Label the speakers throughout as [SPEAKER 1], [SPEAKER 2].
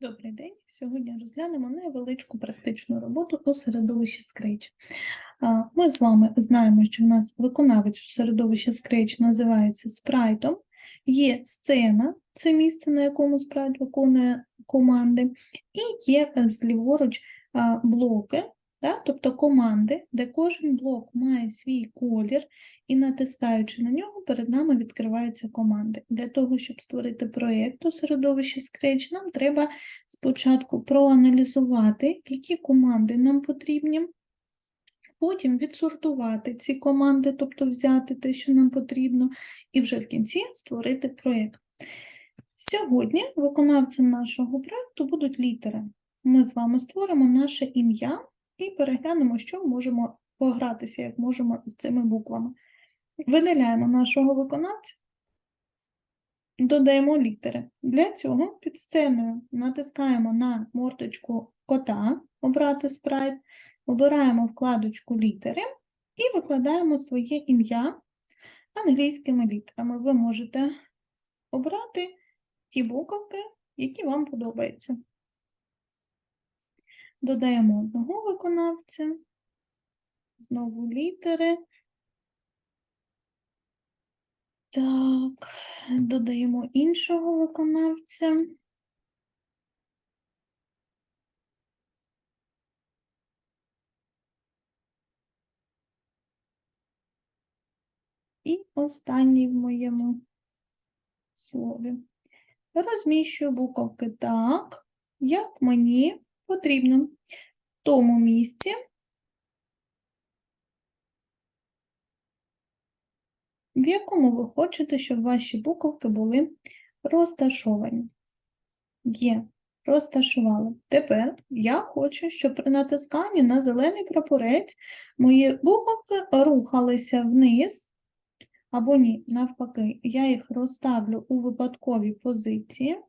[SPEAKER 1] Добрий день. Сьогодні розглянемо невеличку практичну роботу у середовищі Scratch. Ми з вами знаємо, що в нас виконавець у середовищі Scratch називається спрайтом. Є сцена, це місце, на якому спрайт виконує команди, і є е, зліворуч блоки, та, тобто команди, де кожен блок має свій колір, і натискаючи на нього, перед нами відкриваються команди. Для того, щоб створити проєкт у середовищі Scratch, нам треба спочатку проаналізувати, які команди нам потрібні, потім відсортувати ці команди, тобто взяти те, що нам потрібно, і вже в кінці створити проєкт. Сьогодні виконавцем нашого проєкту будуть літери. Ми з вами створимо наше ім'я і переглянемо, що можемо погратися, як можемо з цими буквами. Видаляємо нашого виконавця, додаємо літери. Для цього під сценою натискаємо на морточку кота, обрати спрайт, обираємо вкладочку літери і викладаємо своє ім'я англійськими літерами. Ви можете обрати ті буковки, які вам подобаються. Додаємо одного виконавця, знову літери. Так, додаємо іншого виконавця. І останній в моєму слові. Розміщую буковки так, як мені потрібно. В тому місці, в якому ви хочете, щоб ваші буковки були розташовані. Є, розташували. Тепер я хочу, щоб при натисканні на зелений прапорець мої буковки рухалися вниз, або ні, навпаки, я їх розставлю у випадковій позиції,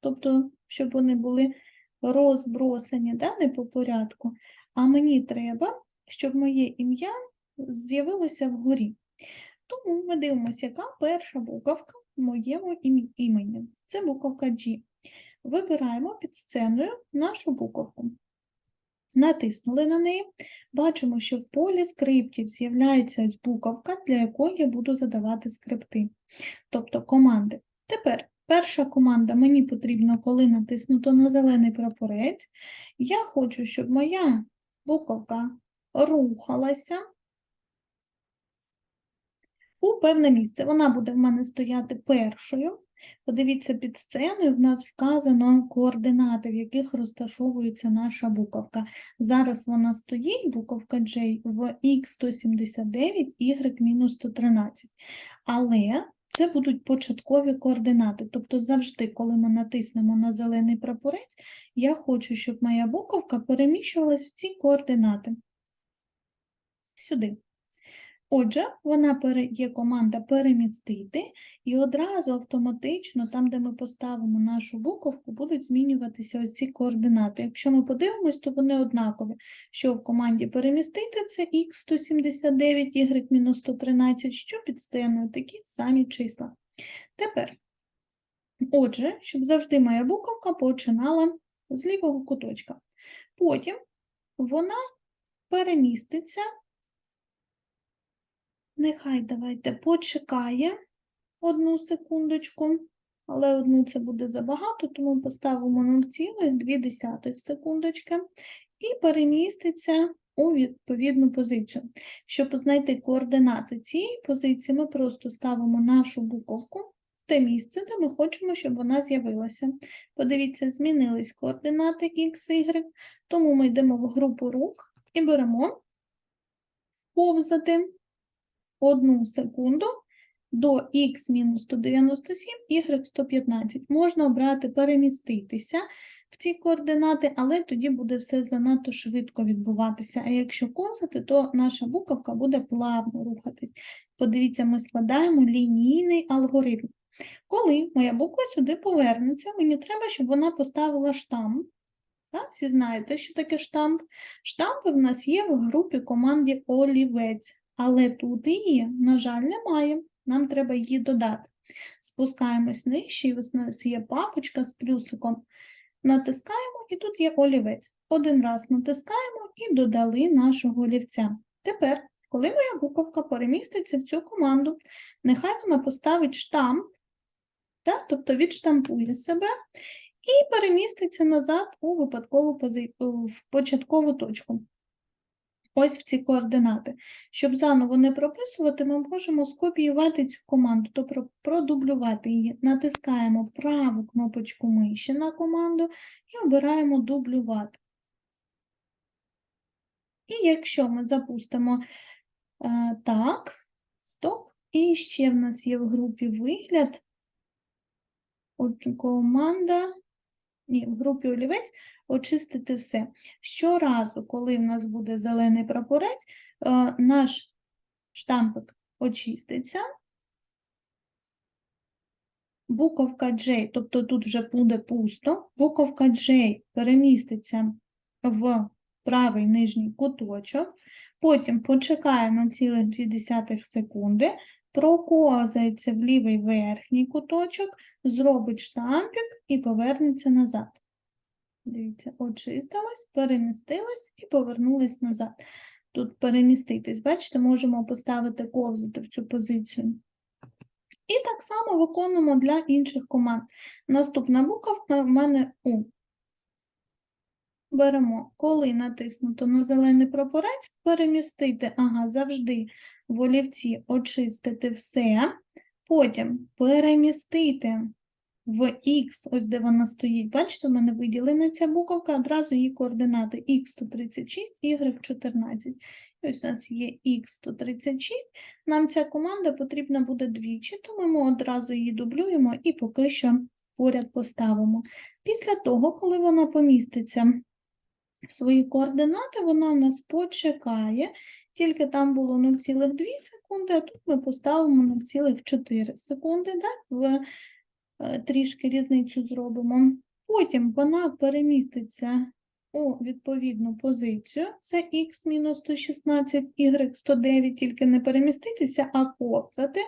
[SPEAKER 1] тобто, щоб вони були розбросані, да, не по порядку, а мені треба, щоб моє ім'я з'явилося вгорі. Тому ми дивимося, яка перша буковка в моєму імені. Це буковка G. Вибираємо під сценою нашу буковку. Натиснули на неї, бачимо, що в полі скриптів з'являється буковка, для якої я буду задавати скрипти, тобто команди. Тепер перша команда мені потрібно, коли натиснуто на зелений прапорець. Я хочу, щоб моя буковка рухалася у певне місце. Вона буде в мене стояти першою. Подивіться, під сценою в нас вказано координати, в яких розташовується наша буковка. Зараз вона стоїть, буковка J, в X179, Y-113. Але це будуть початкові координати. Тобто завжди, коли ми натиснемо на зелений прапорець, я хочу, щоб моя буковка переміщувалась в ці координати. Сюди. Отже, вона є команда перемістити, і одразу автоматично, там, де ми поставимо нашу буковку, будуть змінюватися ось ці координати. Якщо ми подивимось, то вони однакові. Що в команді перемістити це X179, Y-113, що під сценою такі самі числа. Тепер, отже, щоб завжди моя буковка починала з лівого куточка. Потім вона переміститься Нехай давайте почекає одну секундочку, але одну це буде забагато, тому поставимо 0,2 секундочки і переміститься у відповідну позицію. Щоб знайти координати цієї позиції, ми просто ставимо нашу буковку в те місце, де ми хочемо, щоб вона з'явилася. Подивіться, змінились координати X, Y, тому ми йдемо в групу рух і беремо повзати одну секунду до х-197, y-115. Можна обрати переміститися в ці координати, але тоді буде все занадто швидко відбуватися. А якщо ковзати, то наша буковка буде плавно рухатись. Подивіться, ми складаємо лінійний алгоритм. Коли моя буква сюди повернеться, мені треба, щоб вона поставила штамп. Так, всі знаєте, що таке штамп. Штампи в нас є в групі команді олівець. Але тут її, на жаль, немає. Нам треба її додати. Спускаємось нижче, і у нас є папочка з плюсиком. натискаємо, і тут є олівець. Один раз натискаємо і додали нашого олівця. Тепер, коли моя буковка переміститься в цю команду, нехай вона поставить штамп, так? тобто відштампує себе і переміститься назад у випадкову пози... в початкову точку. Ось в ці координати. Щоб заново не прописувати, ми можемо скопіювати цю команду, тобто продублювати її. Натискаємо праву кнопочку миші на команду і обираємо дублювати. І якщо ми запустимо е, так, стоп, і ще в нас є в групі вигляд, от команда, ні, в групі олівець очистити все. Щоразу, коли в нас буде зелений прапорець, е, наш штампик очиститься. Буковка J, тобто тут вже буде пусто, буковка J переміститься в правий нижній куточок, потім почекаємо цілих 2 секунди, проковзається в лівий верхній куточок, зробить штампик і повернеться назад. Дивіться, очистилось, перемістилось і повернулось назад. Тут переміститись, бачите, можемо поставити ковзати в цю позицію. І так само виконуємо для інших команд. Наступна буковка в мене У. Беремо, коли натиснуто на зелений прапорець, перемістити, ага, завжди в олівці очистити все, потім перемістити в X, ось де вона стоїть, бачите, в мене виділена ця буковка, одразу її координати X136, Y14. Ось у нас є X136, нам ця команда потрібна буде двічі, тому ми одразу її дублюємо і поки що поряд поставимо. Після того, коли вона поміститься свої координати, вона в нас почекає, тільки там було 0,2 секунди, а тут ми поставимо 0,4 секунди, так, в Е, трішки різницю зробимо. Потім вона переміститься у відповідну позицію, це х-116, y109, тільки не переміститися, а ковзати,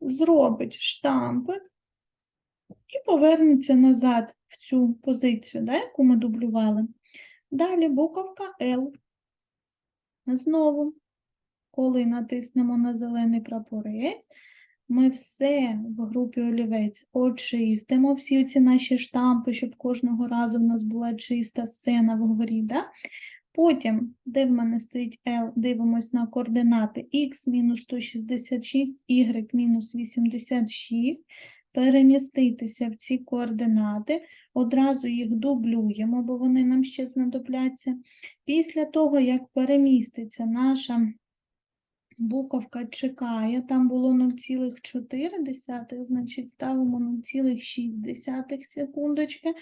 [SPEAKER 1] зробить штампик і повернеться назад в цю позицію, да, яку ми дублювали. Далі буковка L. Знову, коли натиснемо на зелений прапорець, ми все в групі олівець очистимо, всі ці наші штампи, щоб кожного разу в нас була чиста сцена вгорі. Да? Потім, де в мене стоїть L, дивимось на координати x-166, y-86, переміститися в ці координати, одразу їх дублюємо, бо вони нам ще знадобляться. Після того, як переміститься наша буковка чекає, там було 0,4, значить ставимо 0,6 секундочки.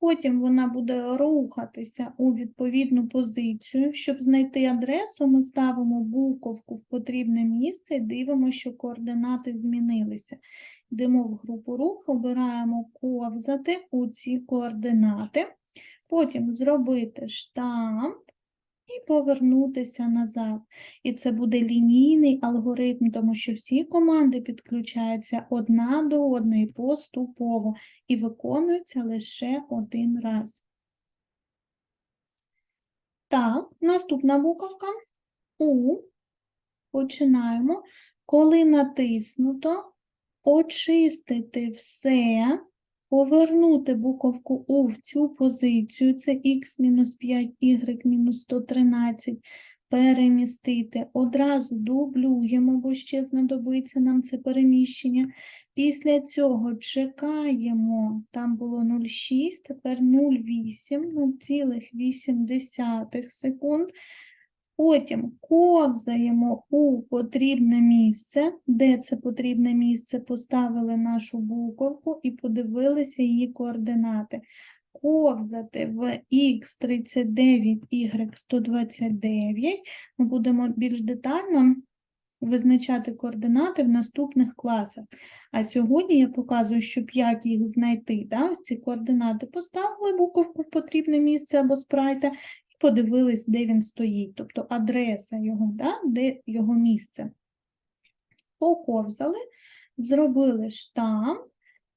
[SPEAKER 1] Потім вона буде рухатися у відповідну позицію. Щоб знайти адресу, ми ставимо буковку в потрібне місце і дивимося, що координати змінилися. Йдемо в групу рух, обираємо ковзати у ці координати. Потім зробити штамп і повернутися назад. І це буде лінійний алгоритм, тому що всі команди підключаються одна до одної поступово і виконуються лише один раз. Так, наступна буковка У. Починаємо. Коли натиснуто, очистити все повернути буковку У в цю позицію, це х-5, y-113, перемістити, одразу дублюємо, бо ще знадобиться нам це переміщення. Після цього чекаємо, там було 0,6, тепер 0,8, 0,8 секунд. Потім ковзаємо у потрібне місце, де це потрібне місце, поставили нашу буковку і подивилися її координати. Ковзати в Х39, Y129. Ми будемо більш детально визначати координати в наступних класах. А сьогодні я показую, щоб як їх знайти. Да? Ось ці координати поставили буковку в потрібне місце або спрайта подивились, де він стоїть, тобто адреса його, да, де його місце. Поковзали, зробили штамп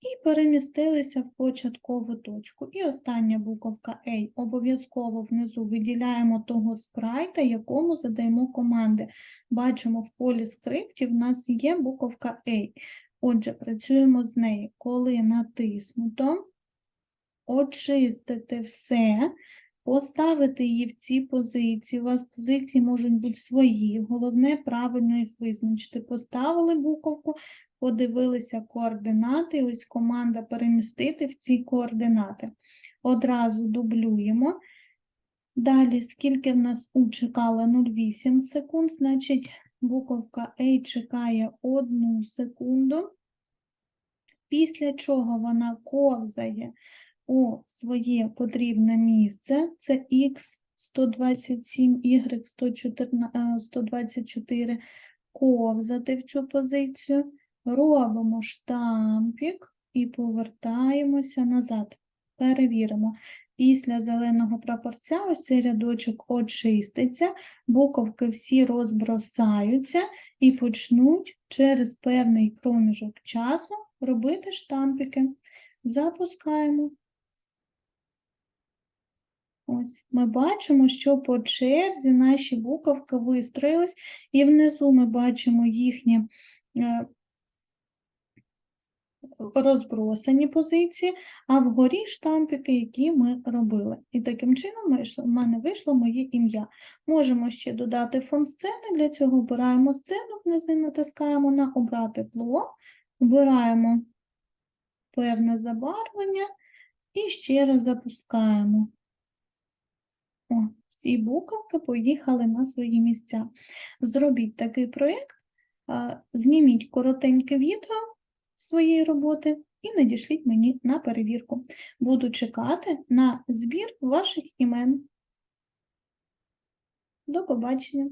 [SPEAKER 1] і перемістилися в початкову точку. І остання буковка A. Обов'язково внизу виділяємо того спрайта, якому задаємо команди. Бачимо, в полі скриптів в нас є буковка A. Отже, працюємо з нею. Коли натиснуто, очистити все, поставити її в ці позиції. У вас позиції можуть бути свої, головне правильно їх визначити. Поставили буковку, подивилися координати, ось команда перемістити в ці координати. Одразу дублюємо. Далі, скільки в нас У чекала 0,8 секунд, значить буковка A чекає 1 секунду, після чого вона ковзає у своє потрібне місце, це X 127, Y 114, е, 124, ковзати в цю позицію, робимо штампік і повертаємося назад. Перевіримо. Після зеленого прапорця ось цей рядочок очиститься, буковки всі розбросаються і почнуть через певний проміжок часу робити штампики. Запускаємо. Ось ми бачимо, що по черзі наші буковки вистроїлись, і внизу ми бачимо їхні е, розбросані позиції, а вгорі штампики, які ми робили. І таким чином в мене вийшло моє ім'я. Можемо ще додати фон сцени, для цього обираємо сцену, внизу натискаємо на обрати тло, обираємо певне забарвлення і ще раз запускаємо. О, всі буковки поїхали на свої місця. Зробіть такий проєкт, зніміть коротеньке відео своєї роботи і надішліть мені на перевірку. Буду чекати на збір ваших імен. До побачення!